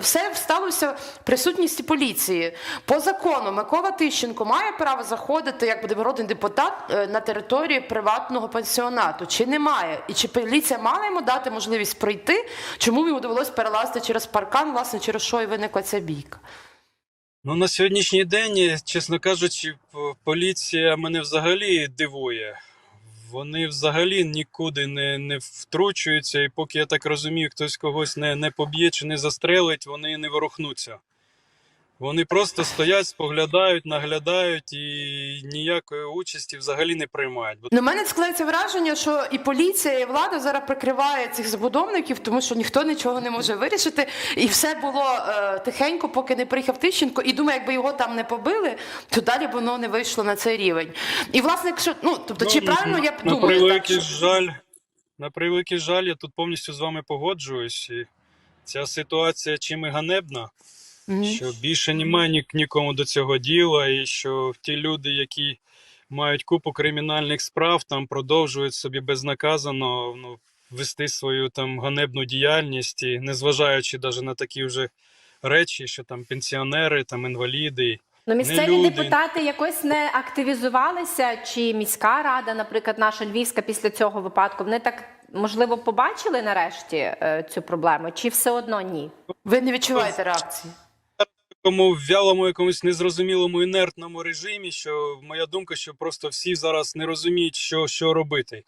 все сталося в присутності поліції. По закону Микола Тищенко має право заходити як народний депутат е, на територію приватного пансіонату. Чи не має? І чи поліція мала йому дати можливість пройти? Чому йому довелось перелазити через паркан, власне, через що і виникла ця бійка? Ну, на сьогоднішній день, чесно кажучи, поліція мене взагалі дивує. Вони взагалі нікуди не, не втручуються, і поки я так розумію, хтось когось не, не поб'є чи не застрелить, вони не ворухнуться. Вони просто стоять, споглядають, наглядають і ніякої участі взагалі не приймають. Бо На мене складається враження, що і поліція, і влада зараз прикриває цих забудовників, тому що ніхто нічого не може вирішити. І все було е, тихенько, поки не приїхав Тищенко. І думаю, якби його там не побили, то далі б воно не вийшло на цей рівень. І власне, якщо ну тобто, чи Ну, правильно я на думаю, так, превеликий що... жаль, на превеликий жаль, я тут повністю з вами погоджуюсь. І ця ситуація чим і ганебна. Що більше немає ні, нікому до цього діла, і що ті люди, які мають купу кримінальних справ, там продовжують собі безнаказано ну, вести свою там ганебну діяльність, і незважаючи навіть на такі вже речі, що там пенсіонери, там інваліди. Ну, місцеві люди. депутати якось не активізувалися, чи міська рада, наприклад, наша Львівська після цього випадку, вони так можливо побачили нарешті е, цю проблему, чи все одно ні? ви не відчуваєте реакції? В такому вялому, якомусь незрозумілому інертному режимі, що моя думка, що просто всі зараз не розуміють, що, що робити.